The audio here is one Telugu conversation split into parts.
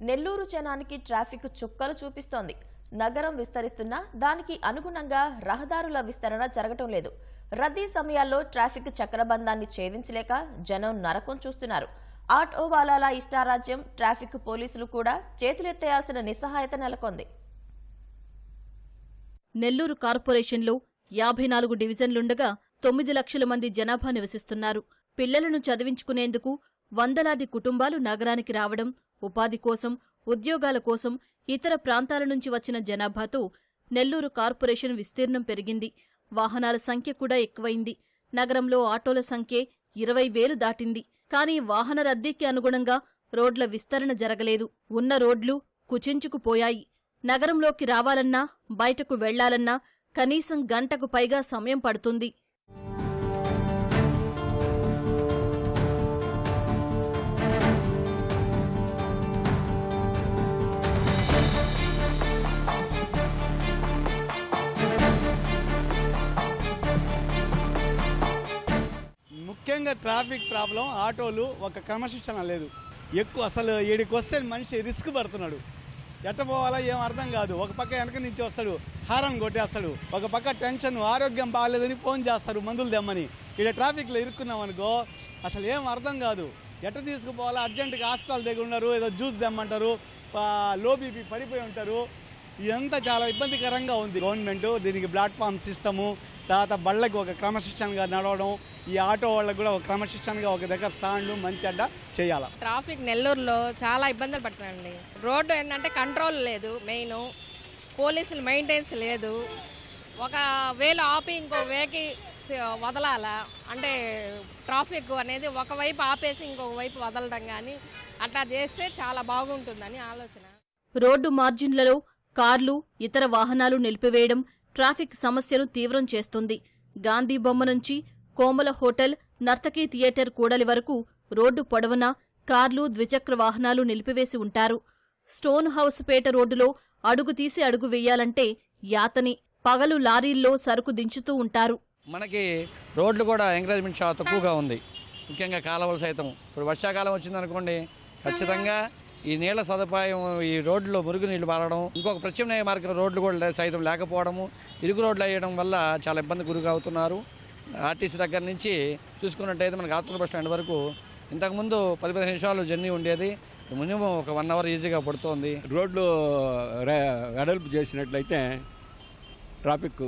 నెల్లూరు జనానికి ట్రాఫిక్ చుక్కలు చూపిస్తోంది. నగరం విస్తరిస్తున్నా దానికి అనుగుణంగా రహదారుల విస్తరణ జరగటం లేదు. రద్దీ సమయాల్లో ట్రాఫిక్ చక్రబంధాన్ని ఛేదించలేక జనం నరకం చూస్తున్నారు. ఆటో వాలాల ఇష్టారాజ్యం ట్రాఫిక్ పోలీసులు కూడా చేతులెత్తేయాల్సిన నిస్సహాయత నెలకొంది. నెల్లూరు కార్పొరేషన్లో యాభై నాలుగు డివిజన్లుండగా తొమ్మిది లక్షల మంది జనాభా నివసిస్తున్నారు. పిల్లలను చదివించుకునేందుకు వందలాది కుటుంబాలు నగరానికి రావడం ఉపాధి కోసం ఉద్యోగాల కోసం ఇతర ప్రాంతాల నుంచి వచ్చిన జనాభాతో నెల్లూరు కార్పొరేషన్ విస్తీర్ణం పెరిగింది. వాహనాల సంఖ్య కూడా ఎక్కువైంది. నగరంలో ఆటోల సంఖ్య ఇరవై వేలు దాటింది. కానీ వాహన రద్దీకి అనుగుణంగా రోడ్ల విస్తరణ జరగలేదు. ఉన్న రోడ్లు కుచించుకుపోయాయి. నగరంలోకి రావాలన్నా బయటకు వెళ్ళాలన్నా కనీసం గంటకు పైగా సమయం పడుతుంది. ముఖ్యంగా ట్రాఫిక్ ప్రాబ్లం ఆటోలు ఒక క్రమశిక్షణ లేదు. ఎక్కువ అసలు ఈడికి వస్తే మనిషి రిస్క్ పడుతున్నాడు. ఎట్ట పోవాలా ఏం అర్థం కాదు. ఒక పక్క వెనక నుంచి వస్తాడు హారన్ కొట్టేస్తాడు. ఒక పక్క టెన్షన్ ఆరోగ్యం బాగాలేదని ఫోన్ చేస్తారు మందులు తెమ్మని. ఇక్కడ ట్రాఫిక్లో ఇరుక్కున్నాం అనుకో అసలు ఏం అర్థం కాదు. ఎట్ట తీసుకుపోవాలా అర్జెంటుగా హాస్పిటల్ దగ్గర ఉన్నారు ఏదో జ్యూస్ తెమ్మంటారు లో బీపీ పడిపోయి ఉంటారు. ఇదంతా చాలా ఇబ్బందికరంగా ఉంది. గవర్నమెంట్ దీనికి ప్లాట్ఫామ్ సిస్టము తర్వాత బళ్ళకి ఒక క్రమశిక్షణగా నడవడం ఈ ఆటో వాళ్ళకి కూడా ఒక క్రమశిక్షణగా ఒక దగ్గర స్టాండ్ మంచి అడ్డ చేయాలి? ట్రాఫిక్ నెల్లూరులో చాలా ఇబ్బందులు పడుతున్నాయండి. రోడ్డు ఏంటంటే కంట్రోల్ లేదు మెయిన్ పోలీసులు మెయింటెన్స్ లేదు. ఒక వేలు ఆపి ఇంకో వేకి వదలాలా? అంటే ట్రాఫిక్ అనేది ఒకవైపు ఆపేసి ఇంకొక వైపు వదలడం కానీ అట్లా చేస్తే చాలా బాగుంటుందని ఆలోచన. రోడ్డు మార్జిన్లలో కార్లు ఇతర వాహనాలు నిలిపివేయడం ట్రాఫిక్ సమస్యను తీవ్రం చేస్తుంది. గాంధీ బొమ్మ నుంచి కోమల హోటల్ నర్తకీ థియేటర్ కూడలి వరకు రోడ్డు పొడవునా కార్లు ద్విచక్ర వాహనాలు నిలిపివేసి ఉంటారు. స్టోన్ హౌస్ పేట రోడ్డులో అడుగు తీసి అడుగు వేయాలంటే యాతని. పగలు లారీల్లో సరుకు దించుతూ ఉంటారు. మనకి రోడ్లు కూడా ఎంకరేజ్మెంట్ చాలా తక్కువగా ఉంది. ముఖ్యంగా కాలువలు సైతం. ఇప్పుడు వర్షాకాలం వచ్చిందనుకోండి ఖచ్చితంగా ఈ నీళ్ళ సదుపాయం ఈ రోడ్లో మురుగు నీళ్ళు పారడం ఇంకొక ప్రత్యామ్నాయ మార్గం రోడ్లు కూడా సైతం లేకపోవడము ఇరుగు రోడ్లు వేయడం వల్ల చాలా ఇబ్బంది గురిగా అవుతున్నారు ఆర్టీసీ దగ్గర నుంచి చూసుకున్నట్టయితే మనకి ఆత్మూరు బస్ స్టాండ్ వరకు ఇంతకుముందు పది పదిహేను నిమిషాలు జర్నీ ఉండేది. మినిమం ఒక వన్ అవర్ ఈజీగా పడుతోంది. రోడ్లు వెడల్పు చేసినట్లయితే ట్రాఫిక్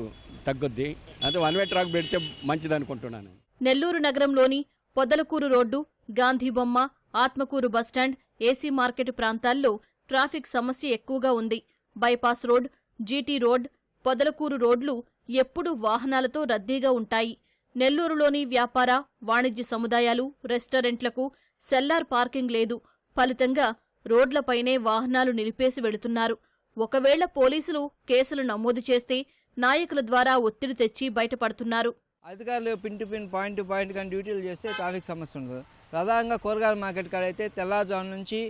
తగ్గుద్ది. అంటే వన్ వే ట్రాక్ పెడితే మంచిది అనుకుంటున్నాను నెల్లూరు నగరంలోని పొదలకూరు రోడ్డు గాంధీ బొమ్మ Atmakur bus stand AC market ప్రాంతాల్లో ట్రాఫిక్ సమస్య ఎక్కువగా ఉంది. Bypass road GT road Podalakur రోడ్లు ఎప్పుడూ వాహనాలతో రద్దీగా ఉంటాయి. నెల్లూరులోని వ్యాపార వాణిజ్య సముదాయాలు రెస్టారెంట్లకు సెల్లార్ పార్కింగ్ లేదు. ఫలితంగా రోడ్లపైనే వాహనాలు నిలిపేసి వెళుతున్నారు. ఒకవేళ పోలీసులు కేసులు నమోదు చేస్తే నాయకుల ద్వారా ఒత్తిడి తెచ్చి బయటపడుతున్నారు. అధికారులు pin to pin point to point కానీ డ్యూటీలు చేస్తే ట్రాఫిక్ సమస్య ఉండదు. ప్రధానంగా కూరగాయల మార్కెట్ కాడ అయితే తెల్లారుజాము నుంచి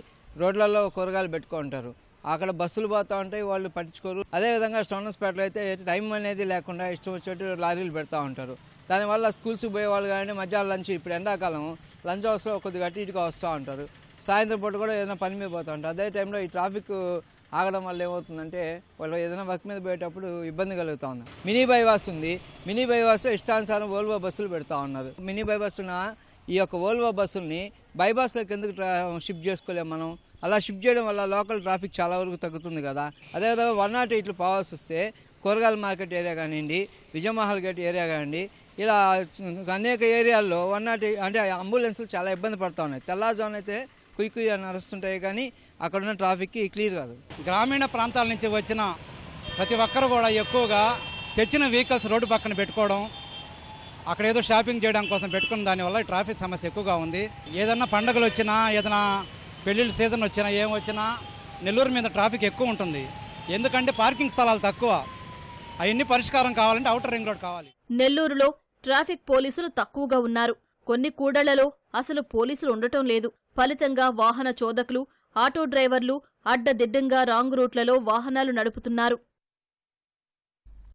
రోడ్లలో కూరగాయలు పెట్టుకుంటారు అక్కడ బస్సులు పోతూ ఉంటాయి వాళ్ళు పట్టించుకోరు. అదేవిధంగా స్టోనస్పేటలో అయితే టైం అనేది లేకుండా ఇష్టం వచ్చేట్టు లారీలు పెడతా ఉంటారు. దానివల్ల స్కూల్స్కి పోయే వాళ్ళు కానీ మధ్యాహ్నం లంచ్ ఇప్పుడు ఎండాకాలం లంచ్ అవర్స్లో కొద్దిగా అటు ఇటుగా వస్తూ ఉంటారు. సాయంత్రం పూట కూడా ఏదైనా పని మీద పోతూ ఉంటారు. అదే టైంలో ఈ ట్రాఫిక్ ఆగడం వల్ల ఏమవుతుందంటే వాళ్ళు ఏదైనా వర్క్ మీద పోయేటప్పుడు ఇబ్బంది కలుగుతూ ఉంది మినీ బైవాస్ ఉంది. మినీ బైవాస్లో ఇష్టానుసారం ఓల్వో బస్సులు పెడతా ఉన్నారు. మినీ బైవాస్న ఈ యొక్క ఓల్వో బస్సుల్ని బైపాస్లోకి ఎందుకు షిఫ్ట్ చేసుకోలేము మనం? అలా షిఫ్ట్ చేయడం వల్ల లోకల్ ట్రాఫిక్ చాలా వరకు తగ్గుతుంది కదా. అదేవిధంగా వన్ నాట్ ఎయిట్లు పోవాల్సి వస్తే కూరగాయల మార్కెట్ ఏరియా కానివ్వండి విజయమహల్ గేట్ ఏరియా కానివ్వండి ఇలా అనేక ఏరియాల్లో వన్ నాట్ అంటే అంబులెన్స్లు చాలా ఇబ్బంది పడుతూ ఉన్నాయి. తెల్లారుజామున అయితే కుయ్ కుయ్ అని నడుస్తుంటాయి కానీ అక్కడ ఉన్న ట్రాఫిక్కి క్లియర్ కాదు. గ్రామీణ ప్రాంతాల నుంచి వచ్చిన ప్రతి ఒక్కరు కూడా ఎక్కువగా తెచ్చిన వెహికల్స్ రోడ్డు పక్కన పెట్టుకోవడం అక్కడ ఏదో షాపింగ్ చేయడం కోసం పెట్టుకున్న దానివల్ల ట్రాఫిక్ సమస్య ఎక్కువగా ఉంది. ఏదన్నా పండుగలు వచ్చినా ఏదైనా పెళ్ళిళ్ళ సీజన్ వచ్చినా ఏం వచ్చినా నెల్లూరు మీద ట్రాఫిక్ ఎక్కువ ఉంటుంది. ఎందుకంటే పార్కింగ్ స్థలాలు తక్కువ. అవన్నీ పరిష్కారం కావాలంటే అవుటర్ రింగ్ రోడ్ కావాలి. నెల్లూరులో ట్రాఫిక్ పోలీసులు తక్కువగా ఉన్నారు. కొన్ని కూడళ్ళలో అసలు పోలీసులు ఉండటం లేదు. ఫలితంగా వాహన చోదకులు ఆటో డ్రైవర్లు అడ్డదిడ్డంగా రాంగ్ రూట్లలో వాహనాలు నడుపుతున్నారు.